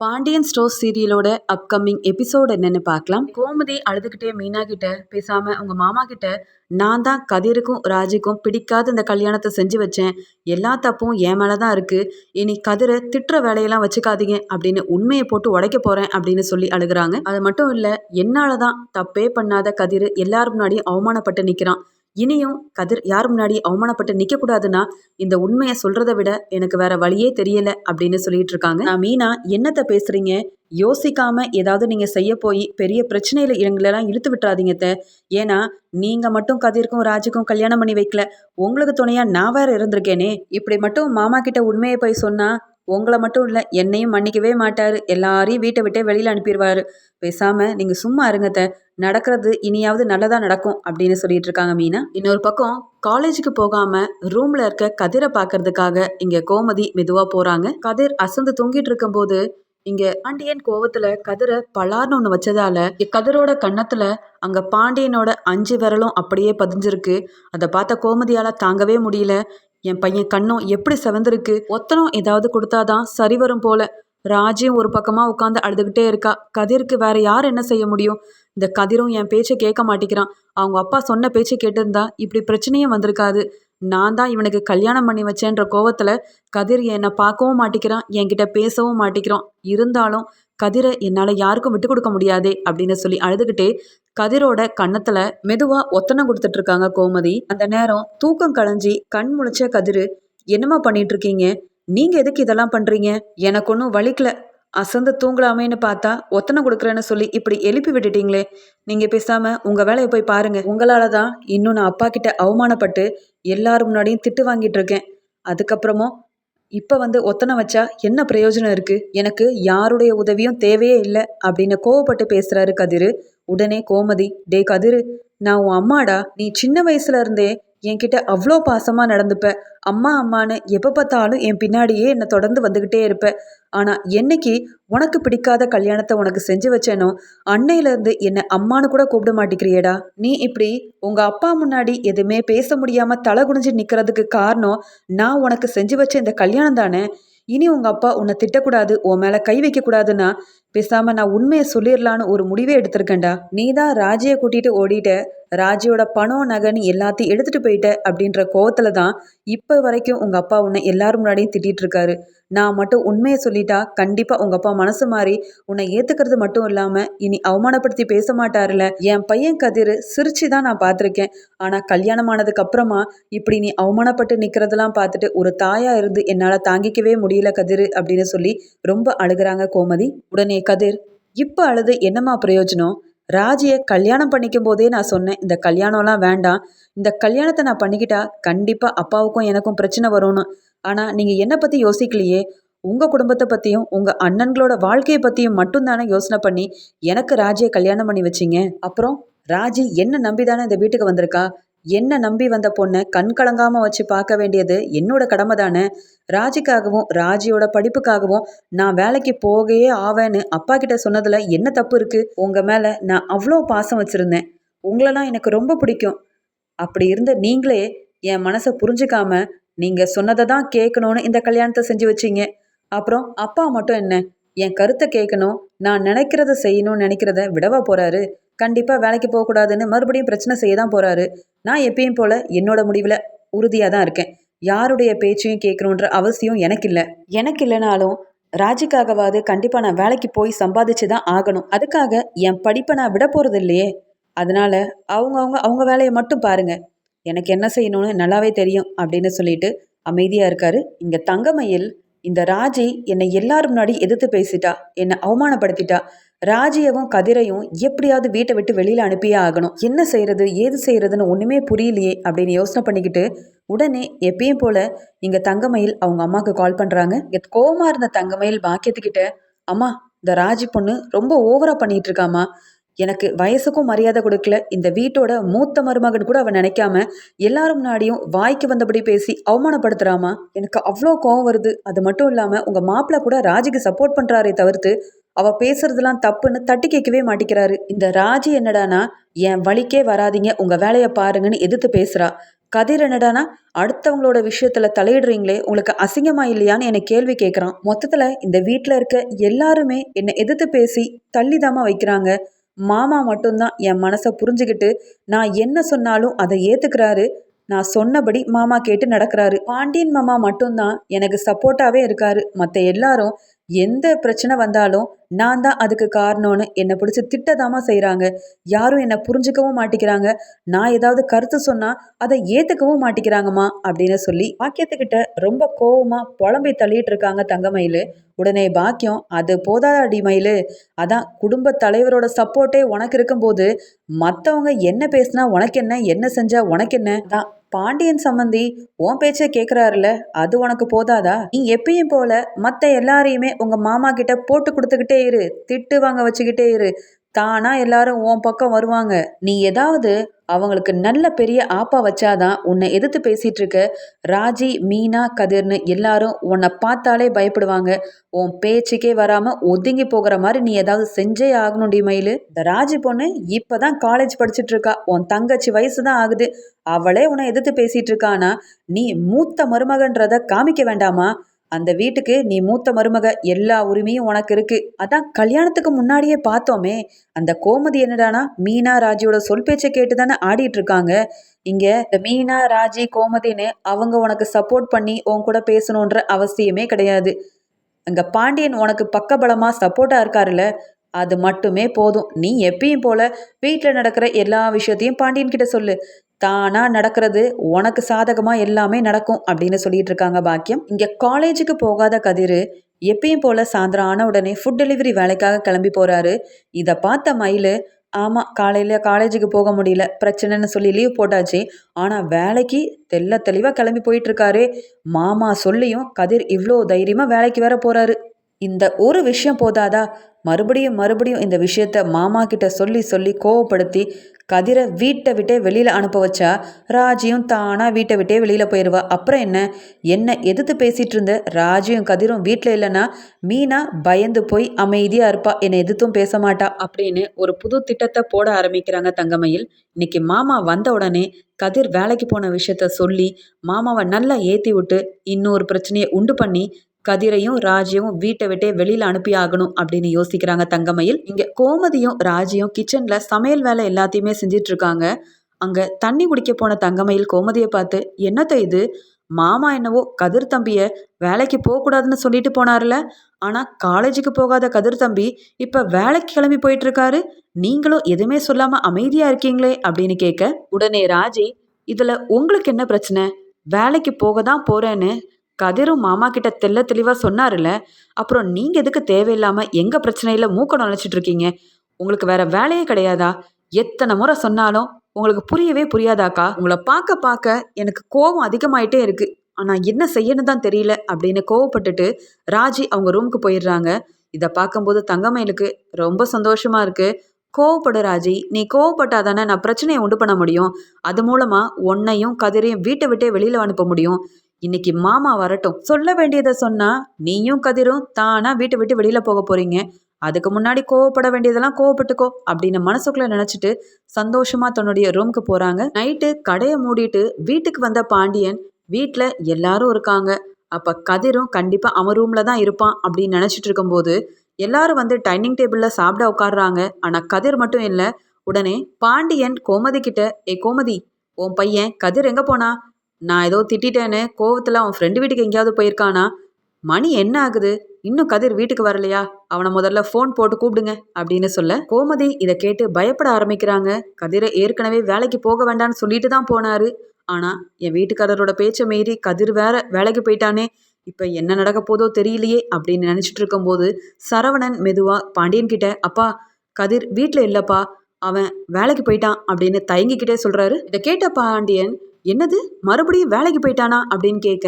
Pandian store சீரியலோட upcoming episode என்னன்னு பார்க்கலாம். கோமதி அழுதுகிட்டே மீனா கிட்ட பேசாம உங்க மாமா கிட்ட நான் தான் கதிருக்கும் ராஜிக்கும் பிடிக்காத இந்த கல்யாணத்தை செஞ்சு வச்சேன். எல்லா தப்பும் என் மேலே தான் இருக்கு. இனி கதிரை திட்டுற வேலையெல்லாம் வச்சுக்காதீங்க அப்படின்னு உண்மையை போட்டு உடைக்க போறேன் அப்படின்னு சொல்லி அழுகுறாங்க. அது மட்டும் இல்லை என்னால் தான் தப்பே பண்ணாத கதிர் எல்லாரும் முன்னாடியும் அவமானப்பட்டு நிற்கிறான் இனியும் கதிர் யார் முன்னாடி அவமானப்பட்டு நிக்க கூடாதுன்னா இந்த உண்மையை சொல்றதை விட எனக்கு வேற வழியே தெரியல அப்படின்னு சொல்லிட்டு இருக்காங்க. நான் மீனா என்னத்த பேசுறீங்க? யோசிக்காம ஏதாவது நீங்க செய்ய போய் பெரிய பிரச்சனையில எங்களெல்லாம் இழுத்து விட்டுறாதீங்க ஏன்னா நீங்க மட்டும் கதிர்க்கும் ராஜுக்கும் கல்யாணம் பண்ணி வைக்கல. உங்களுக்கு துணையா நான் வேற இருந்திருக்கேனே. இப்படி மட்டும் மாமா கிட்ட உண்மையை போய் சொன்னா உங்களை மட்டும் இல்லை என்னையும் மன்னிக்கவே மாட்டாரு. எல்லாரையும் வீட்டை விட்டே வெளியில் அனுப்பிடுவாரு பேசாம நீங்க சும்மா இருங்கத்த நடக்கிறது இனியாவது நல்லதா நடக்கும் அப்படின்னு சொல்லிட்டு இருக்காங்க மீனா. இன்னொரு பக்கம் காலேஜுக்கு போகாம ரூம்ல இருக்க கதிரை பார்க்கறதுக்காக இங்க கோமதி மெதுவா போறாங்க. கதிர் அசந்து தூங்கிட்டு இருக்கும்போது இங்க பாண்டியன் கோவத்துல கதிரை பலார்னு ஒண்ணு வச்சதால இங்க கதிரோட கன்னத்துல அங்க பாண்டியனோட அஞ்சு விரலும் அப்படியே பதிஞ்சிருக்கு. அதை பார்த்த கோமதியால தாங்கவே முடியல. என் பையன் கண்ணும் எப்படி செவந்திருக்கு? ஒத்தனம் ஏதாவது கொடுத்தாதான் சரி வரும் போல. ராஜியும் ஒரு பக்கமா உட்காந்து அழுதுகிட்டே இருக்கா. கதிருக்கு வேற யார் என்ன செய்ய முடியும்? இந்த கதிரும் என் பேச்சை கேட்க மாட்டேங்கிறான். அவங்க அப்பா சொன்ன பேச்சை கேட்டிருந்தா இப்படி பிரச்சனையும் வந்திருக்காது. நான் தான் இவனுக்கு கல்யாணம் பண்ணி வச்சேன்ற கோவத்துல கதிர் என்னை பார்க்கவும் மாட்டேங்கிறான் என்கிட்ட பேசவும் மாட்டேங்கிறான். இருந்தாலும் கதிரை என்னால் யாருக்கும் விட்டு கொடுக்க முடியாதே அப்படின்னு சொல்லி அழுதுகிட்டே கதிரோட கன்னத்துல மெதுவா ஒத்தனை கொடுத்துட்டு இருக்காங்க கோமதி. அந்த நேரம் தூக்கம் களைஞ்சி கண் முழிச்ச கதிரு என்னம்மா பண்ணிட்டு இருக்கீங்க நீங்க எதுக்கு இதெல்லாம் பண்றீங்க? எனக்கு ஒன்றும் வலிக்கல. அசந்து தூங்கலாமேன்னு பார்த்தா ஒத்தனை கொடுக்குறேன்னு சொல்லி இப்படி எழுப்பி விட்டுட்டீங்களே. நீங்க பேசாம உங்க வேலையை போய் பாருங்க. உங்களால தான் இன்னும் நான் அப்பா கிட்ட அவமானப்பட்டு எல்லாரும் முன்னாடியும் திட்டு வாங்கிட்டு இருக்கேன். அதுக்கப்புறமும் இப்போ வந்து ஒத்தனை வச்சா என்ன பிரயோஜனம் இருக்கு? எனக்கு யாருடைய உதவியும் தேவையே இல்லை அப்படின்னு கோவப்பட்டு பேசுறாரு கதிரு. உடனே கோமதி டே கதிரு நான் உன் அம்மாடா நீ சின்ன வயசுல இருந்தே என்கிட்ட அவ்வளோ பாசமாக நடந்துப்ப. அம்மா அம்மான்னு எப்போ பார்த்தாலும் என் பின்னாடியே என்னை தொடர்ந்து வந்துக்கிட்டே இருப்ப. ஆனால் என்னைக்கு உனக்கு பிடிக்காத கல்யாணத்தை உனக்கு செஞ்சு வச்சேனோ அன்னையிலேருந்து என்னை அம்மானு கூட கூப்பிட மாட்டேங்கிறியடா. நீ இப்படி உங்கள் அப்பா முன்னாடி எதுவுமே பேச முடியாமல் தலை குனிஞ்சு நிற்கிறதுக்கு காரணம் நான் உனக்கு செஞ்சு வச்ச இந்த கல்யாணம் தானே? இனி உங்கள் அப்பா உன்னை திட்டக்கூடாது உன் மேலே கை வைக்கக்கூடாதுன்னா பேசாமல் நான் உண்மையை சொல்லிடலான்னு ஒரு முடிவே எடுத்திருக்கேன்டா. நீ தான் ராஜியை கூட்டிகிட்டு ஓடிட்ட. ராஜியோட பணம் நகைன்னு எல்லாத்தையும் எடுத்துகிட்டு போயிட்ட அப்படின்ற கோவத்தில் தான் இப்போ வரைக்கும் உங்கள் அப்பா உன்னை எல்லாரும் முன்னாடியும் திட்டிகிட்டு இருக்காரு. நான் மட்டும் உண்மையை சொல்லிட்டா கண்டிப்பாக உங்கள் அப்பா மனசு மாறி உன்னை ஏற்றுக்கிறது மட்டும் இல்லாமல் இனி அவமானப்படுத்தி பேச மாட்டாருல. என் பையன் கதிர் சிரிச்சு தான் நான் பார்த்துருக்கேன். ஆனால் கல்யாணம் ஆனதுக்கு அப்புறமா இப்படி நீ அவமானப்பட்டு நிற்கிறதெல்லாம் பார்த்துட்டு ஒரு தாயா இருந்து என்னால் தாங்கிக்கவே முடியல கதிர் அப்படின்னு சொல்லி ரொம்ப அழுகிறாங்க கோமதி. உடனே கதிர் இப்போ அழுது என்னம்மா பிரயோஜனம்? ராஜியை கல்யாணம் பண்ணிக்கும் போதே நான் சொன்னேன் இந்த கல்யாணம்லாம் வேண்டாம். இந்த கல்யாணத்தை நான் பண்ணிக்கிட்டா கண்டிப்பாக அப்பாவுக்கும் எனக்கும் பிரச்சனை வரும்னு. ஆனால் நீங்கள் என்னை பற்றி யோசிக்கலையே. உங்கள் குடும்பத்தை பற்றியும் உங்கள் அண்ணன்களோட வாழ்க்கையை பற்றியும் மட்டும்தானே யோசனை பண்ணி எனக்கு ராஜியை கல்யாணம் பண்ணி வச்சிங்க. அப்புறம் ராஜி என்ன நம்பி தானே இந்த வீட்டுக்கு வந்திருக்கா? என்ன நம்பி வந்த பொண்ணை கண் கலங்காம வச்சு பார்க்க வேண்டியது என்னோட கடமை தானே? ராஜிக்காகவும் ராஜியோட படிப்புக்காகவும் நான் வேலைக்கு போகையே ஆவேன்னு அப்பா கிட்ட சொன்னதுல என்ன தப்பு இருக்கு? உங்க மேல நான் அவ்வளோ பாசம் வச்சிருந்தேன். உங்களெல்லாம் எனக்கு ரொம்ப பிடிக்கும். அப்படி இருந்த நீங்களே என் மனசை புரிஞ்சுக்காம நீங்க சொன்னதை தான் கேட்கணும்னு இந்த கல்யாணத்தை செஞ்சு வச்சீங்க. அப்புறம் அப்பா மட்டும் என்ன? என் கருத்தை கேட்கணும் நான் நினைக்கிறத செய்யணும்னு நினைக்கிறத விடவா போறாரு? கண்டிப்பாக வேலைக்கு போகக்கூடாதுன்னு மறுபடியும் பிரச்சனை செய்ய தான் போகிறாரு நான் எப்பயும் போல் என்னோட முடிவில் உறுதியாக தான் இருக்கேன். யாருடைய பேச்சையும் கேட்கணுன்ற அவசியம் எனக்கு இல்லை. எனக்கு இல்லைனாலும் ராஜிக்காகவாது கண்டிப்பாக நான் வேலைக்கு போய் சம்பாதிச்சு தான் ஆகணும். அதுக்காக என் படிப்பை நான் விட போகிறது இல்லையே. அதனால் அவங்க அவங்க வேலையை மட்டும் பாருங்கள் எனக்கு என்ன செய்யணும்னு நல்லாவே தெரியும் அப்படின்னு சொல்லிட்டு அமைதியாக இருக்காரு. இங்கே தங்கமயில் இந்த ராஜி என்னை எல்லாரும் முன்னாடி எதிர்த்து பேசிட்டா என்னை அவமானப்படுத்திட்டா. ராஜியவும் கதிரையும் எப்படியாவது வீட்டை விட்டு வெளியில அனுப்பியே ஆகணும். என்ன செய்யறது ஏது செய்யறதுன்னு ஒண்ணுமே புரியலையே அப்படின்னு யோசனை பண்ணிக்கிட்டு உடனே எப்பயும் போல இங்க தங்கமயில் அவங்க அம்மாவுக்கு கால் பண்றாங்க. இங்க கோவமா இருந்த தங்கமயில் பாக்கியத்துக்கிட்ட அம்மா இந்த ராஜி பொண்ணு ரொம்ப ஓவரா பண்ணிட்டு இருக்காமா எனக்கு வயசுக்கும் மரியாதை கொடுக்கல. இந்த வீட்டோட மூத்த மருமகன் கூட அவன் நினைக்காம எல்லாரும் முன்னாடியும் வாய்க்கு வந்தபடி பேசி அவமானப்படுத்துறாமா எனக்கு அவ்வளோ கோவம் வருது. அது மட்டும் இல்லாம உங்க மாப்பிள்ள கூட ராஜிக்கு சப்போர்ட் பண்றாரே தவிர்த்து அவ பேசுறதெல்லாம் தப்புன்னு தட்டி கேட்கவே மாட்டேங்கிறாரு இந்த ராஜி என்னடானா என் வழிக்கே வராதிங்க உங்க வேலையை பாருங்கன்னு எதிர்த்து பேசுறா. கதிர் என்னடானா அடுத்தவங்களோட விஷயத்துல தலையிடுறீங்களே உங்களுக்கு அசிங்கமா இல்லையான்னு என்னை கேள்வி கேட்குறான். மொத்தத்துல இந்த வீட்டில் இருக்க எல்லாருமே என்னை எதிர்த்து பேசி தள்ளிதாம்மா வைக்கிறாங்க. மாமா மட்டும்தான் என் மனசை புரிஞ்சுக்கிட்டு நான் என்ன சொன்னாலும் அதை ஏத்துக்கிறாரு. நான் சொன்னபடி மாமா கேட்டு நடக்கிறாரு. பாண்டியன் மாமா மட்டும்தான் எனக்கு சப்போர்ட்டாவே இருக்காரு. மற்ற எல்லாரும் எந்த பிரச்சனை வந்தாலும் நான் தான் அதுக்கு காரணம்னு என்னை பிடிச்சி திட்டதாமா செய்கிறாங்க யாரும் என்னை புரிஞ்சுக்கவும் மாட்டேங்கிறாங்க நான் ஏதாவது கருத்து சொன்னால் அதை ஏற்றுக்கவும் மாட்டேங்கிறாங்கம்மா அப்படின்னு சொல்லி பாக்கியத்துக்கிட்ட ரொம்ப கோவமாக புலம்பி தள்ளிட்டு இருக்காங்க தங்கமயில். உடனே பாக்கியம் அது போதாத மயில். அதான் குடும்ப தலைவரோட சப்போர்ட்டே உனக்கு இருக்கும்போது மற்றவங்க என்ன பேசினா உனக்கு என்ன என்ன செஞ்சா உனக்கு என்ன? தான் பாண்டியன் சம்மந்தி உன் பேச்சை கேட்குறாருல அது உனக்கு போதாதா? நீ எப்பயும் போல மற்ற எல்லாரையுமே உங்கள் மாமா கிட்ட போட்டு கொடுத்துக்கிட்டே இரு திட்டு வாங்க வச்சுக்கிட்டே இரு. தானா எல்லாரும் உன் பக்கம் வருவாங்க. நீ ஏதாவது அவங்களுக்கு நல்ல பெரிய ஆப்பா வச்சாதான் உன்னை எதிர்த்து பேசிட்டு இருக்க. ராஜி மீனா கதிர்னு எல்லாரும் உன்னை பார்த்தாலே பயப்படுவாங்க. உன் பேச்சுக்கே வராம ஒதுங்கி போகிற மாதிரி நீ ஏதாவது செஞ்சே ஆகணும்டி மயிலு. இந்த ராஜி பொண்ணு இப்பதான் காலேஜ் படிச்சுட்டு இருக்கா. உன் தங்கச்சி வயசு தான் ஆகுது. அவளே உன்னை எதிர்த்து பேசிட்டு இருக்கானா? நீ மூத்த மருமகன்றத காமிக்க வேண்டாமா? அந்த வீட்டுக்கு நீ மூத்த மருமக எல்லா உரிமையும் உனக்கு இருக்கு. அதான் கல்யாணத்துக்கு முன்னாடியே பார்த்தோமே. அந்த கோமதி என்னடானா மீனா ராஜியோட சொல் பேச்சை கேட்டு தானே ஆடிட்டு இருக்காங்க. இங்க இந்த மீனா ராஜி கோமதின்னு அவங்க உனக்கு சப்போர்ட் பண்ணி உன் கூட பேசணுன்ற அவசியமே கிடையாது. அங்க பாண்டியன் உனக்கு பக்கபலமா சப்போர்ட்டா இருக்காருல்ல. அது மட்டுமே போதும். நீ எப்பயும் போல வீட்டில் நடக்கிற எல்லா விஷயத்தையும் பாண்டியன் கிட்ட சொல்லு. தானா நடக்கிறது உனக்கு சாதகமா எல்லாமே நடக்கும் அப்படின்னு சொல்லிட்டு இருக்காங்க பாக்கியம். இங்க காலேஜுக்கு போகாத கதிர் எப்பயும் போல சாயந்தரம் ஆன உடனே ஃபுட் டெலிவரி வேலைக்காக கிளம்பி போறாரு. இதை பார்த்த மயில் ஆமாம் காலையில் காலேஜுக்கு போக முடியல பிரச்சனைன்னு சொல்லி லீவ் போட்டாச்சு. ஆனால் வேலைக்கு தெல்ல தெளிவாக கிளம்பி போயிட்டுருக்காரு. மாமா சொல்லியும் கதிர் இவ்வளோ தைரியமாக வேலைக்கு வேற போகிறாரு இந்த ஒரு விஷயம் போதாதா? மறுபடியும் மறுபடியும் இந்த விஷயத்த மாமா கிட்ட சொல்லி சொல்லி கோவப்படுத்தி கதிரை வீட்டை விட்டே வெளியில் அனுப்ப வச்சா ராஜியும் தானாக வீட்டை விட்டே வெளியில் போயிடுவா அப்புறம் என்ன? என்ன எதிர்த்து பேசிகிட்டு இருந்த ராஜியும் கதிரும் வீட்டில் இல்லைன்னா மீனா பயந்து போய் அமைதியாக இருப்பா. என்னை எதிர்த்தும் பேச மாட்டா அப்படின்னு ஒரு புது திட்டத்தை போட ஆரம்பிக்கிறாங்க தங்கமையில். இன்னைக்கு மாமா வந்த உடனே கதிர் வேலைக்கு போன விஷயத்த சொல்லி மாமாவை நல்லா ஏற்றி விட்டு இன்னொரு பிரச்சனையை உண்டு பண்ணி கதிரையும் ராஜியும் வீட்டை விட்டே வெளியில அனுப்பி ஆகணும் அப்படின்னு யோசிக்கிறாங்க தங்கமயில். இங்க கோமதியும் ராஜியும் கிச்சன்ல சமையல் வேலை எல்லாத்தையுமே செஞ்சிட்டு இருக்காங்க அங்க தண்ணி குடிக்க போன தங்கமயில் கோமதியை பார்த்து என்னத்த இது? மாமா என்னவோ கதிர் தம்பிய வேலைக்கு போகக்கூடாதுன்னு சொல்லிட்டு போனார்ல. ஆனா காலேஜுக்கு போகாத கதிர் தம்பி இப்ப வேலைக்கு கிளம்பி போயிட்டு இருக்காரு நீங்களும் எதுவுமே சொல்லாம அமைதியா இருக்கீங்களே அப்படின்னு கேட்க உடனே ராஜி இதுல உங்களுக்கு என்ன பிரச்சனை? வேலைக்கு போக தான் போறேன்னு கதிரும் மாமா கிட்ட தெல்ல தெளிவாக சொன்னார்ல அப்புறம் நீங்கள் எதுக்கு தேவையில்லாமல் எங்கள் பிரச்சனையில் மூக்க நுழைச்சிட்டு இருக்கீங்க? உங்களுக்கு வேற வேலையே கிடையாதா? எத்தனை முறை சொன்னாலும் உங்களுக்கு புரியவே புரியாதாக்கா? உங்களை பார்க்க பார்க்க எனக்கு கோபம் அதிகமாயிட்டே இருக்கு. ஆனால் என்ன செய்யணும் தான் தெரியல அப்படின்னு கோவப்பட்டுட்டு ராஜி அவங்க ரூமுக்கு போயிடுறாங்க. இதை பார்க்கும்போது தங்கமயிலுக்கு ரொம்ப சந்தோஷமா இருக்கு. கோவப்படு ராஜி. நீ கோவப்பட்டாதானே நான் பிரச்சனையை உண்டு பண்ண முடியும். அது மூலமா உன்னையும் கதிரையும் வீட்டை விட்டே வெளியில அனுப்ப முடியும். இன்னைக்கு மாமா வரட்டும். சொல்ல வேண்டியதை சொன்னா நீயும் கதிரும் தானா வீட்டை விட்டு வெளியில போக போறீங்க. அதுக்கு முன்னாடி கோவப்பட வேண்டியதெல்லாம் கோவப்பட்டுக்கோ அப்படின்னு மனசுக்குள்ள நினைச்சிட்டு சந்தோஷமா தன்னுடைய ரூமுக்கு போறாங்க. நைட்டு கடையை மூடிட்டு வீட்டுக்கு வந்த பாண்டியன் வீட்டில் எல்லாரும் இருக்காங்க. அப்ப கதிரும் கண்டிப்பா அவன் ரூம்ல தான் இருப்பான் அப்படின்னு நினைச்சிட்டு இருக்கும்போது எல்லாரும் வந்து டைனிங் டேபிள்ல சாப்பிட உட்காடுறாங்க ஆனா கதிர் மட்டும் இல்லை உடனே பாண்டியன் கோமதி கிட்ட ஏ கோமதி உன் பையன் கதிர் எங்க போனா? நான் ஏதோ திட்டேன்னு கோவத்தில் அவன் ஃப்ரெண்டு வீட்டுக்கு எங்கேயாவது போயிருக்கானா? மணி என்ன ஆகுது? இன்னும் கதிர் வீட்டுக்கு வரலையா? அவனை முதல்ல ஃபோன் போட்டு கூப்பிடுங்க அப்படின்னு சொல்ல கோமதி இதை கேட்டு பயப்பட ஆரம்பிக்கிறாங்க. கதிரை ஏற்கனவே வேலைக்கு போக வேண்டாம்னு சொல்லிட்டு தான் போனாரு. ஆனால் என் வீட்டுக்காரரோட பேச்சை மீறி கதிர் வேற வேலைக்கு போயிட்டானே. இப்போ என்ன நடக்க போதோ தெரியலையே அப்படின்னு நினச்சிட்டு இருக்கும்போது சரவணன் மெதுவாக பாண்டியன் கிட்ட அப்பா கதிர் வீட்டில் இல்லைப்பா. அவன் வேலைக்கு போயிட்டான் அப்படின்னு தயங்கிக்கிட்டே சொல்கிறாரு இதை கேட்ட பாண்டியன் என்னது? மறுபடியும் வேலைக்கு போயிட்டானா? அப்படின்னு கேட்க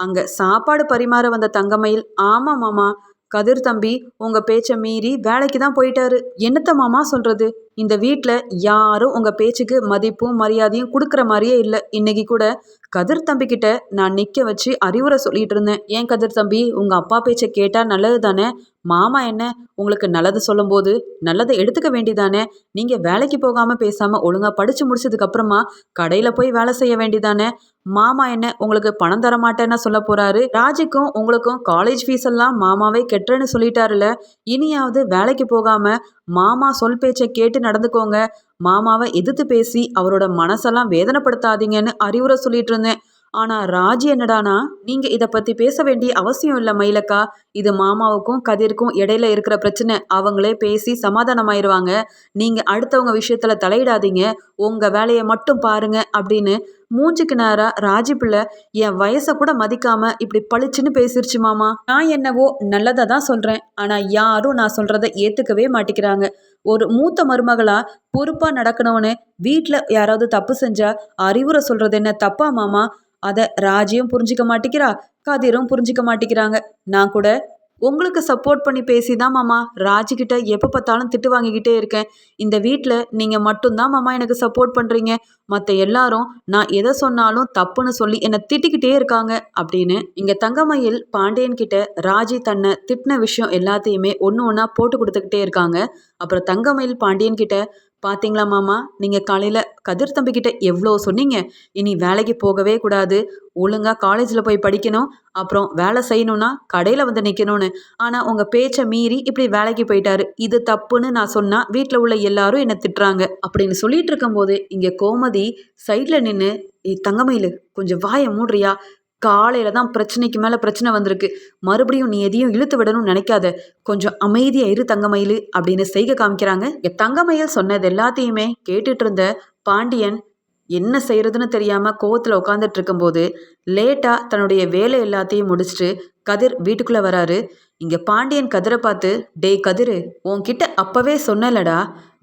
அங்கே சாப்பாடு பரிமாற வந்த தங்கமயில் ஆமாம் மாமா கதிர் தம்பி உங்க பேச்சை மீறி வேலைக்கு தான் போயிட்டாரு. என்னத்த மாமா சொல்றது? இந்த வீட்டில் யாரும் உங்க பேச்சுக்கு மதிப்பும் மரியாதையும் கொடுக்குற மாதிரியே இல்லை. இன்னைக்கு கூட கதிர் தம்பி கிட்ட நான் நிக்க வச்சு அறிவுரை சொல்லிட்டு இருந்தேன். ஏன் கதிர் தம்பி உங்க அப்பா பேச்சை கேட்டா நல்லது தானே? மாமா என்ன உங்களுக்கு நல்லது சொல்லும்போது நல்லதை எடுத்துக்க வேண்டிதானே? நீங்க வேலைக்கு போகாம பேசாம ஒழுங்கா படிச்சு முடிச்சதுக்கு அப்புறமா கடையில போய் வேலை செய்ய வேண்டிதானே? மாமா என்ன உங்களுக்கு பணம் தர மாட்டேன்னு சொல்ல போறாரு. ராஜிக்கும் உங்களுக்கும் காலேஜ் ஃபீஸ் எல்லாம் மாமாவே கெட்டுறேன்னு சொல்லிட்டாருல இனியாவது வேலைக்கு போகாம மாமா சொல் பேச்சை கேட்டு நடந்துக்கோங்க. மாமாவை எதிர்த்து பேசி அவரோட மனசெல்லாம் வேதனைப்படுத்தாதீங்கன்னு அறிவுரை சொல்லிட்டு இருந்தேன். ஆனா ராஜி என்னடானா நீங்க இத பத்தி பேச வேண்டிய அவசியம் இல்ல மயிலக்கா. இது மாமாவுக்கும் கதிர்க்கும் இடையில இருக்கிற பிரச்சனை. அவங்களே பேசி சமாதானமாயிருவாங்க. நீங்க அடுத்தவங்க விஷயத்துல தலையிடாதீங்க. உங்க வேலையை மட்டும் பாருங்க அப்படின்னு மூஞ்சுக்கு நேரா ராஜி பிள்ளை என் வயசை கூட மதிக்காம இப்படி பளிச்சுன்னு பேசிருச்சு மாமா. நான் என்னவோ நல்லதை தான் சொல்றேன். ஆனா யாரும் நான் சொல்கிறத ஏத்துக்கவே மாட்டேங்கிறாங்க. ஒரு மூத்த மருமகளா பொறுப்பா நடக்கணும்னு வீட்டில் யாராவது தப்பு செஞ்சா அறிவுரை சொல்றது என்ன தப்பா மாமா? அதை ராஜியும் புரிஞ்சிக்க மாட்டேங்கிறா கதிரும் புரிஞ்சிக்க மாட்டேங்கிறாங்க. நான் கூட உங்களுக்கு சப்போர்ட் பண்ணி பேசி தான் மாமா ராஜிக்கிட்ட எப்போ பார்த்தாலும் திட்டு வாங்கிக்கிட்டே இருக்கேன். இந்த வீட்டில் நீங்கள் மட்டும்தான் மாமா எனக்கு சப்போர்ட் பண்ணுறீங்க மற்ற எல்லாரும் நான் எதை சொன்னாலும் தப்புன்னு சொல்லி என்னை திட்டிக்கிட்டே இருக்காங்க அப்படின்னு இங்கே தங்கமயில் பாண்டியன் கிட்ட ராஜி தன்னை திட்டின விஷயம் எல்லாத்தையுமே ஒன்று ஒன்றா போட்டு கொடுத்துக்கிட்டே இருக்காங்க. அப்புறம் தங்கமயில் பாண்டியன் கிட்ட பார்த்தீங்களா மாமா? நீங்கள் காலையில் கதிர் தம்பிக்கிட்ட எவ்வளோ சொன்னீங்க? இனி வேலைக்கு போகவே கூடாது. ஒழுங்காக காலேஜில் போய் படிக்கணும். அப்புறம் வேலை செய்யணும்னா கடையில் வந்து நிற்கணும்னு ஆனால் உங்கள் பேச்சை மீறி இப்படி வேலைக்கு போயிட்டாரு. இது தப்புன்னு நான் சொன்னால் வீட்டில் உள்ள எல்லாரும் என்னை திட்டுறாங்க. அப்படின்னு சொல்லிட்டு இருக்கும்போது இங்கே கோமதி சைடில் நின்று தங்கமயில் கொஞ்சம் வாயை மூடுறியா? காலையில் தான் பிரச்சனைக்கு மேலே பிரச்சனை வந்திருக்கு. மறுபடியும் நீ எதையும் இழுத்து விடணும்னு நினைக்காத. கொஞ்சம் அமைதியாக இரு தங்கமயில் அப்படின்னு செய்க காமிக்கிறாங்க. தங்கமயில் சொன்னது எல்லாத்தையுமே கேட்டுட்டு இருந்த பாண்டியன் என்ன செய்யறதுன்னு தெரியாமல் கோவத்தில் உட்காந்துட்டு இருக்கும்போது லேட்டாக தன்னுடைய வேலை எல்லாத்தையும் முடிச்சுட்டு கதிர் வீட்டுக்குள்ளே வராரு. இங்கே பாண்டியன் கதிரை பார்த்து டேய் கதிர் உன்கிட்ட அப்போவே சொன்னலடா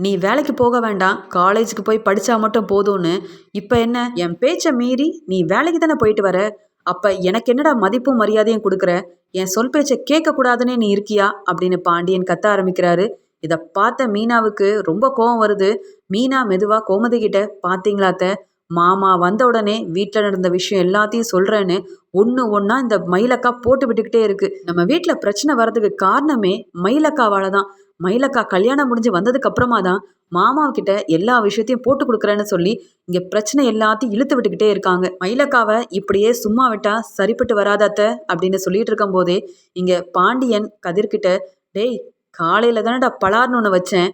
நீ வேலைக்கு போக வேண்டாம். காலேஜுக்கு போய் படித்தா மட்டும் போதும்னு. இப்போ என்ன? என் பேச்சை மீறி நீ வேலைக்கு தானே போயிட்டு வர? அப்போ எனக்கு என்னடா மதிப்பும் மரியாதையும் கொடுக்குற? என் சொல் பேச்சை கேட்கக்கூடாதுன்னே நீ இருக்கியா? அப்படின்னு பாண்டியன் கத்த ஆரம்பிக்கிறாரு. இதை பார்த்த மீனாவுக்கு ரொம்ப கோவம் வருது. மீனா மெதுவாக கோமதி கிட்ட பார்த்தீங்களாத்த மாமா வந்த உடனே வீட்டில் நடந்த விஷயம் எல்லாத்தையும் சொல்கிறேன்னு ஒன்று ஒன்றா இந்த மயிலக்கா போட்டு விட்டுக்கிட்டே இருக்குது நம்ம வீட்டில் பிரச்சனை வர்றதுக்கு காரணமே மயிலக்காவால் தான். மயிலக்கா கல்யாணம் முடிஞ்சு வந்ததுக்கு அப்புறமா தான் மாமாவுக்கிட்ட எல்லா விஷயத்தையும் போட்டு கொடுக்குறேன்னு சொல்லி இங்கே பிரச்சனை எல்லாத்தையும் இழுத்து விட்டுக்கிட்டே இருக்காங்க. மயிலக்காவை இப்படியே சும்மா விட்டா சரிப்பட்டு வராதாத்த அப்படின்னு சொல்லிட்டு இருக்கும் போதே இங்கே பாண்டியன் கதிர்கிட்ட டேய் காலையில் தானடா பலார்னு ஒன்று வச்சேன்.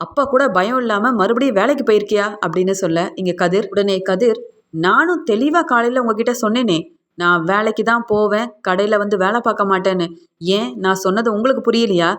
அப்பா கூட பயம் இல்லாமல் மறுபடியும் வேலைக்கு போயிருக்கியா? அப்படின்னு சொல்ல இங்கே கதிர். உடனே கதிர் நானும் தெளிவாக காலையில் உங்ககிட்ட சொன்னேனே. நான் வேலைக்கு தான் போவேன். கடையில் வந்து வேலை பார்க்க மாட்டேன்னு. ஏன்? நான் சொன்னது உங்களுக்கு புரியலையா?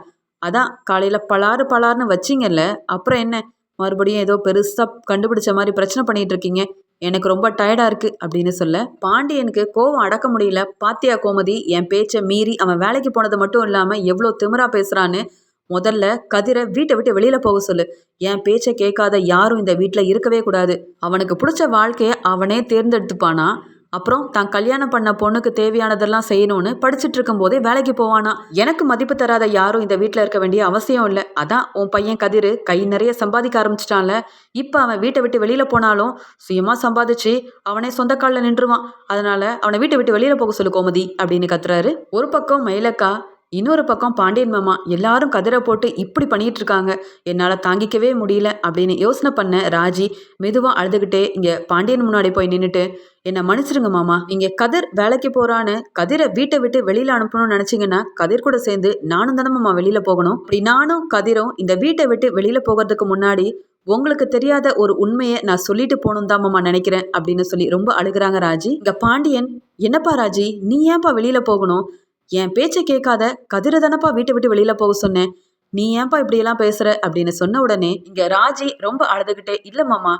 அதான் காலையில் பலாறு பலார்னு வச்சிங்கல்ல அப்புறம் என்ன? மறுபடியும் ஏதோ பெருசாக கண்டுபிடிச்ச மாதிரி பிரச்சனை பண்ணிகிட்டு இருக்கீங்க. எனக்கு ரொம்ப டயர்டாக இருக்குது அப்படின்னு சொல்ல பாண்டியனுக்கு கோவம் அடக்க முடியல. பாத்தியா கோமதி என் பேச்சை மீறி அவன் வேலைக்கு போனது மட்டும் இல்லாமல் எவ்வளோ திமிரா பேசுகிறான்னு முதல்ல கதிரை வீட்டை விட்டு வெளியில் போக சொல்லு. என் பேச்சை கேட்காத யாரும் இந்த வீட்டில் இருக்கவே கூடாது. அவனுக்கு பிடிச்ச வாழ்க்கையை அவனே தேர்ந்தெடுத்துப்பானா? அப்புறம் தான் கல்யாணம் பண்ண பொண்ணுக்கு தேவையானதெல்லாம் செய்யணும்னு படிச்சுட்டு இருக்கும் போதே வேலைக்கு போவானா? எனக்கு மதிப்பு தராத யாரும் இந்த வீட்டில் இருக்க வேண்டிய அவசியம் இல்லை. அதான் உன் பையன் கதிர் கை நிறைய சம்பாதிக்க ஆரம்பிச்சிட்டான்ல. இப்போ அவன் வீட்டை விட்டு வெளியில் போனாலும் சுயமாக சம்பாதிச்சு அவனே சொந்த காலில் நின்றுவான். அதனால அவனை வீட்டை விட்டு வெளியில் போக சொல்லு கோமதி அப்படின்னு கத்துறாரு. ஒரு பக்கம் மயிலக்கா இன்னொரு பக்கம் பாண்டியன் மாமா எல்லாரும் கதிரை போட்டு இப்படி பண்ணிட்டு இருக்காங்க என்னால் தாங்கிக்கவே முடியல அப்படின்னு யோசனை பண்ண ராஜி மெதுவாக அழுதுகிட்டே இங்கே பாண்டியன் முன்னாடி போய் நின்றுட்டு என்னை மன்னிச்சிருங்க மாமா இங்கே கதிர் வேலைக்கு போகிறான்னு கதிரை வீட்டை விட்டு வெளியில் அனுப்பணும்னு நினச்சிங்கன்னா கதிர் கூட சேர்ந்து நானும் தானே மாமா வெளியில் போகணும். அப்படி நானும் கதிரும் இந்த வீட்டை விட்டு வெளியில் போகிறதுக்கு முன்னாடி உங்களுக்கு தெரியாத ஒரு உண்மையை நான் சொல்லிட்டு போகணும் தான் மாமா நினைக்கிறேன் அப்படின்னு சொல்லி ரொம்ப அழுகிறாங்க ராஜி. இங்கே பாண்டியன் என்னப்பா ராஜி நீ ஏன்ப்பா வெளியில் போகணும்? என் பேச்சை கேட்காத கதிரை தானப்பா வீட்டை விட்டு வெளியில போக சொன்னேன். நீ ஏன்பா இப்படியெல்லாம் பேசுற? அப்படின்னு சொன்ன உடனே இங்க ராஜி ரொம்ப அழுதுகிட்டே இல்ல மாமா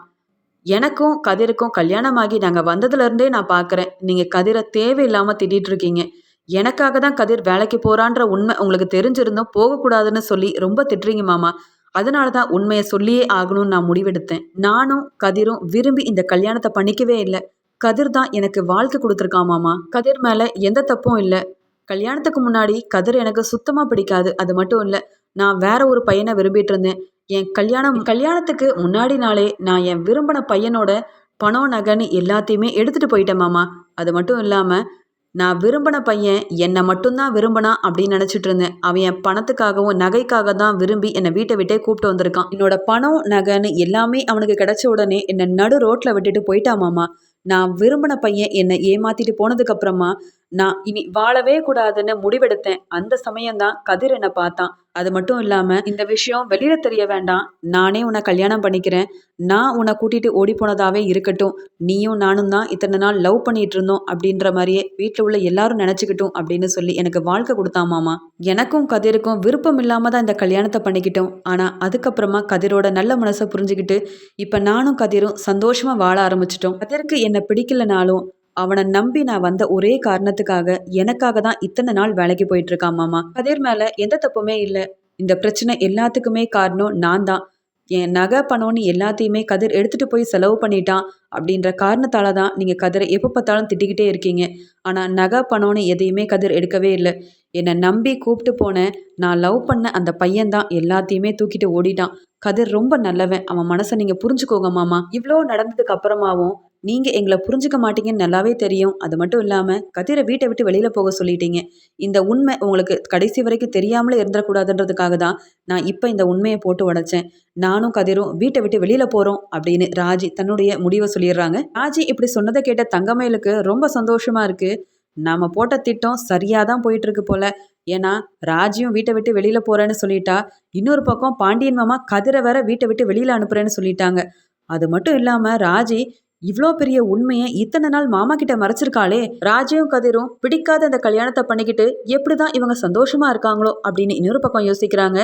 எனக்கும் கதிருக்கும் கல்யாணம் ஆகி நாங்கள் வந்ததுலேருந்தே நான் பார்க்குறேன் நீங்கள் கதிரை தேவையில்லாமல் திட்டிகிட்டு இருக்கீங்க. எனக்காக தான் கதிர் வேலைக்கு போகிறான்ற உண்மை உங்களுக்கு தெரிஞ்சிருந்தோம் போகக்கூடாதுன்னு சொல்லி ரொம்ப திட்டுறீங்க மாமா. அதனால தான் உண்மையை சொல்லியே ஆகணும்னு நான் முடிவெடுத்தேன். நானும் கதிரும் விரும்பி இந்த கல்யாணத்தை பண்ணிக்கவே இல்லை. கதிர் தான் எனக்கு வாழ்க்கை கொடுத்துருக்கான் மாமா. கதிர் மேலே எந்த தப்பும் இல்லை. கல்யாணத்துக்கு முன்னாடி கதிர் எனக்கு சுத்தமாக பிடிக்காது. அது மட்டும் இல்லை நான் வேற ஒரு பையனை விரும்பிட்டு இருந்தேன். என் கல்யாணம் கல்யாணத்துக்கு முன்னாடி நாளே நான் என் விரும்பின பையனோட பணம் நகைன்னு எல்லாத்தையுமே எடுத்துகிட்டு போயிட்டேன் மாமா. அது மட்டும் இல்லாமல் நான் விரும்பின பையன் என்னை மட்டும்தான் விரும்பினான் அப்படின்னு நினச்சிட்டு இருந்தேன். அவன் என் பணத்துக்காகவும் நகைக்காக தான் விரும்பி என்னை வீட்டை விட்டே கூப்பிட்டு வந்திருக்கான். என்னோட பணம் நகைன்னு எல்லாமே அவனுக்கு கிடைச்ச உடனே என்னை நடு ரோட்டில் விட்டுட்டு போயிட்டான் மாமா. நான் விரும்பின பையன் என்னை ஏமாத்திட்டு போனதுக்கு அப்புறமா நான் இனி வாழவே கூடாதுன்னு முடிவெடுத்தேன். அந்த சமயம்தான் கதிர் என்னை பார்த்தான். அது மட்டும் இல்லாம இந்த விஷயம் வெளியில தெரிய வேண்டாம். நானே உன்னை கல்யாணம் பண்ணிக்கிறேன். நான் உன்னை கூட்டிட்டு ஓடி போனதாவே இருக்கட்டும். நீயும் நானும் தான் இத்தனை நாள் லவ் பண்ணிட்டு இருந்தோம் அப்படின்ற மாதிரியே வீட்டில் உள்ள எல்லாரும் நினைச்சுக்கிட்டும் அப்படின்னு சொல்லி எனக்கு வாழ்க்கை கொடுத்தா மாமா. எனக்கும் கதிருக்கும் விருப்பம் இல்லாம தான் இந்த கல்யாணத்தை பண்ணிக்கிட்டோம். ஆனா அதுக்கப்புறமா கதிரோட நல்ல மனசை புரிஞ்சுக்கிட்டு இப்ப நானும் கதிரும் சந்தோஷமா வாழ ஆரம்பிச்சிட்டோம். கதிருக்கு என்னை பிடிக்கலனாலும் அவனை நம்பி நான் வந்த ஒரே காரணத்துக்காக எனக்காக தான் இத்தனை நாள் வேலைக்கு போயிட்டு இருக்கான் மாமா. கதிர் மேல எந்த தப்புமே இல்லை. இந்த பிரச்சனை எல்லாத்துக்குமே காரணம் நான் தான். என் நகை பணம்னு எல்லாத்தையுமே கதிர் எடுத்துட்டு போய் செலவு பண்ணிட்டான் அப்படின்ற காரணத்தால தான் நீங்க கதிரை எப்போ பார்த்தாலும் திட்டிக்கிட்டே இருக்கீங்க. ஆனா நகை பணம்னு எதையுமே கதிர் எடுக்கவே இல்லை. என்னை நம்பி கூப்பிட்டு போனேன் நான் லவ் பண்ண அந்த பையன்தான் எல்லாத்தையுமே தூக்கிட்டு ஓடிட்டான். கதிர் ரொம்ப நல்லவன். அவன் மனசை நீங்க புரிஞ்சுக்கோங்க மாமா. இவ்வளோ நடந்ததுக்கு அப்புறமாவும் நீங்கள் எங்களை புரிஞ்சுக்க மாட்டீங்கன்னு நல்லாவே தெரியும். அது மட்டும் இல்லாமல் கதிரை வீட்டை விட்டு வெளியில் போக சொல்லிட்டீங்க. இந்த உண்மை உங்களுக்கு கடைசி வரைக்கும் தெரியாமலே இருந்துடக்கூடாதுன்றதுக்காக தான் நான் இப்போ இந்த உண்மையை போட்டு உடைச்சேன். நானும் கதிரும் வீட்டை விட்டு வெளியில் போகிறோம் அப்படின்னு ராஜி தன்னுடைய முடிவை சொல்லிடுறாங்க. ராஜி இப்படி சொன்னதை கேட்ட தங்கமயிலுக்கு ரொம்ப சந்தோஷமாக இருக்குது நாம் போட்ட திட்டம் சரியாக தான் போயிட்டுருக்கு போல. ஏன்னா ராஜியும் வீட்டை விட்டு வெளியில் போகிறேன்னு சொல்லிட்டா இன்னொரு பக்கம் பாண்டியன் மாமா கதிரை வேற வீட்டை விட்டு வெளியில் அனுப்புகிறேன்னு சொல்லிட்டாங்க. அது மட்டும் இல்லாமல் ராஜி இவ்வளோ பெரிய உண்மையை இத்தனை நாள் மாமா கிட்ட மறைச்சிருக்காளே. ராஜையும் கதிரும் பிடிக்காத அந்த கல்யாணத்தை பண்ணிக்கிட்டு எப்படிதான் இவங்க சந்தோஷமா இருக்காங்களோ அப்படின்னு இன்னொரு பக்கம் யோசிக்கிறாங்க.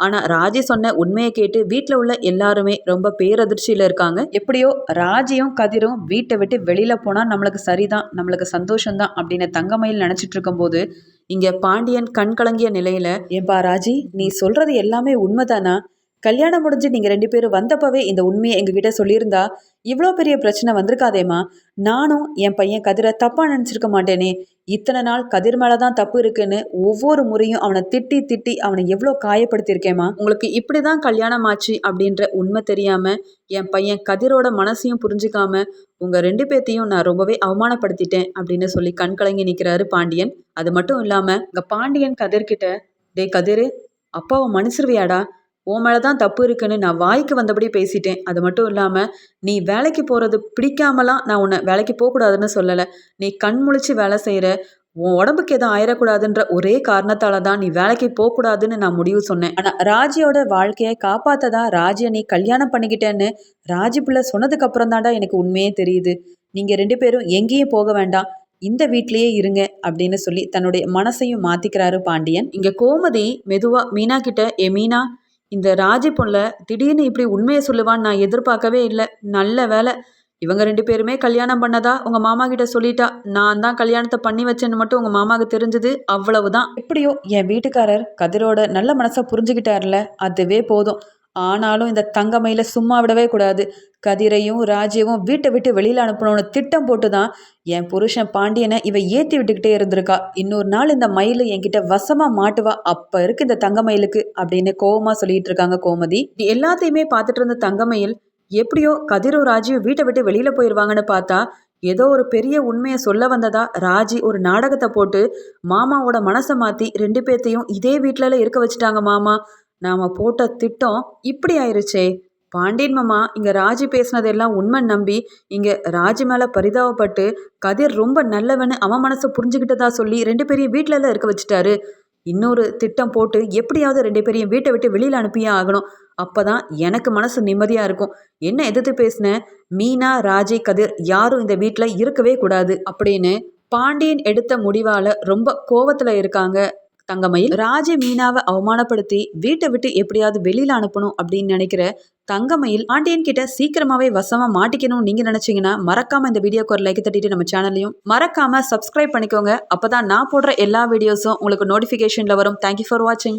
ஆனா ராஜி சொன்ன உண்மையை கேட்டு வீட்டில் உள்ள எல்லாருமே ரொம்ப பேரதிர்ச்சியில இருக்காங்க. எப்படியோ ராஜியும் கதிரும் வீட்டை விட்டு வெளியில போனா நம்மளுக்கு சரிதான் நம்மளுக்கு சந்தோஷம்தான் அப்படின்னு தங்கமயில் நினைச்சிட்டு இருக்கும்போது இங்க பாண்டியன் கண் கலங்கிய நிலையில ஏன்பா ராஜி நீ சொல்றது எல்லாமே உண்மைதானா? கல்யாணம் முடிஞ்சு நீங்கள் ரெண்டு பேரும் வந்தப்பவே இந்த உண்மையை எங்ககிட்ட சொல்லியிருந்தா இவ்வளோ பெரிய பிரச்சனை வந்திருக்காதேம்மா. நானும் என் பையன் கதிரை தப்பாக நினச்சிருக்க மாட்டேனே. இத்தனை நாள் கதிர் மேலே தான் தப்பு இருக்குன்னு ஒவ்வொரு முறையும் அவனை திட்டி திட்டி அவனை எவ்வளோ காயப்படுத்தியிருக்கேம்மா. உங்களுக்கு இப்படி தான் கல்யாணம் ஆச்சு அப்படின்ற உண்மை தெரியாமல் என் பையன் கதிரோட மனசையும் புரிஞ்சுக்காம உங்கள் ரெண்டு பேர்த்தையும் நான் ரொம்பவே அவமானப்படுத்திட்டேன் அப்படின்னு சொல்லி கண் கலங்கி நிற்கிறாரு பாண்டியன். அது மட்டும் இல்லாமல் இங்கே பாண்டியன் கதிர்கிட்ட டே கதிர் அப்பாவை மனுஷருவியாடா உன் மேலே தான் தப்பு இருக்குன்னு நான் வாய்க்கு வந்தபடி பேசிட்டேன். அது மட்டும் இல்லாமல் நீ வேலைக்கு போகிறது பிடிக்காமலாம் நான் உன்னை வேலைக்கு போகக்கூடாதுன்னு சொல்லலை. நீ கண் முழிச்சு வேலை செய்கிற உன் உடம்புக்கு எதுவும் ஆயிடக்கூடாதுன்ற ஒரே காரணத்தால தான் நீ வேலைக்கு போகக்கூடாதுன்னு நான் முடிவு சொன்னேன். ஆனால் ராஜியோட வாழ்க்கையை காப்பாத்ததா ராஜியை நீ கல்யாணம் பண்ணிக்கிட்டேன்னு ராஜி பிள்ளை சொன்னதுக்கு அப்புறம் தாண்டா எனக்கு உண்மையே தெரியுது. நீங்கள் ரெண்டு பேரும் எங்கேயும் போக வேண்டாம். இந்த வீட்லேயே இருங்க அப்படின்னு சொல்லி தன்னுடைய மனசையும் மாத்திக்கிறாரு பாண்டியன். இங்க கோமதி மெதுவா மீனா கிட்ட ஏ மீனா இந்த ராஜி பொண்ணில் திடீர்னு இப்படி உண்மையை சொல்லுவான்னு நான் எதிர்பார்க்கவே இல்லை. நல்ல வேலை. இவங்க ரெண்டு பேருமே கல்யாணம் பண்ணதா உங்கள் மாமா கிட்ட சொல்லிட்டா? நான் தான் கல்யாணத்தை பண்ணி வச்சேன்னு மட்டும் உங்கள் மாமாவுக்கு தெரிஞ்சது? அவ்வளவுதான். எப்படியோ என் வீட்டுக்காரர் கதிரோட நல்ல மனசை புரிஞ்சுக்கிட்டார்ல. அதுவே போதும். ஆனாலும் இந்த தங்கமையில சும்மா விடவே கூடாது. கதிரையும் ராஜ்யவும் வீட்டை விட்டு வெளியில் அனுப்பணும்னு திட்டம் போட்டு தான் என் புருஷன் பாண்டியனை இவ ஏற்றி விட்டுக்கிட்டே இருந்திருக்கா. இன்னொரு நாள் இந்த மயில் என்கிட்ட வசமாக மாட்டுவா அப்போ இருக்கு இந்த தங்கமயிலுக்கு அப்படின்னு கோவமாக சொல்லிட்டு இருக்காங்க கோமதி. எல்லாத்தையுமே பார்த்துட்டு இருந்த தங்கமயில் எப்படியோ கதிரும் ராஜியும் வீட்டை விட்டு வெளியில் போயிடுவாங்கன்னு பார்த்தா ஏதோ ஒரு பெரிய உண்மையை சொல்ல வந்ததா ராஜி ஒரு நாடகத்தை போட்டு மாமாவோட மனசை மாற்றி ரெண்டு பேர்த்தையும் இதே வீட்டிலலாம் இருக்க வச்சுட்டாங்க மாமா. நாம் போட்ட திட்டம் இப்படி ஆயிருச்சே. பாண்டியன் மாமா இங்கே ராஜி பேசினதெல்லாம் உண்மை நம்பி இங்கே ராஜி மேலே பரிதாபப்பட்டு கதிர் ரொம்ப நல்லவன்னு அவன் மனசை புரிஞ்சுக்கிட்டதா சொல்லி ரெண்டு பேரையும் வீட்டிலலாம் இருக்க வச்சுட்டாரு. இன்னொரு திட்டம் போட்டு எப்படியாவது ரெண்டு பேரையும் வீட்டை விட்டு வெளியில் அனுப்பியே ஆகணும். அப்போ தான் எனக்கு மனசு நிம்மதியாக இருக்கும். என்ன எதிர்த்து பேசினேன் மீனா ராஜி கதிர் யாரும் இந்த வீட்டில் இருக்கவே கூடாது அப்படின்னு பாண்டியன் எடுத்த முடிவால் ரொம்ப கோவத்தில் இருக்காங்க. தங்கமயில் ராஜ மீனாவை அவமானப்படுத்தி வீட்டை விட்டு எப்படியாவது வெளியில அனுப்பணும் அப்படின்னு நினைக்கிற தங்கமயில் பாண்டியன் கிட்ட சீக்கிரமாவே வசமா மாட்டிக்கணும் நீங்க நினைச்சீங்கன்னா மறக்காம இந்த வீடியோக்கு ஒரு லைக் தட்டிட்டு நம்ம சேனலையும் மறக்காம சப்ஸ்கிரைப் பண்ணிக்கோங்க. அப்பதான் நான் போடுற எல்லா வீடியோஸும் உங்களுக்கு நோட்டிபிகேஷன்ல வரும். தேங்க்யூ ஃபார் வாட்சிங்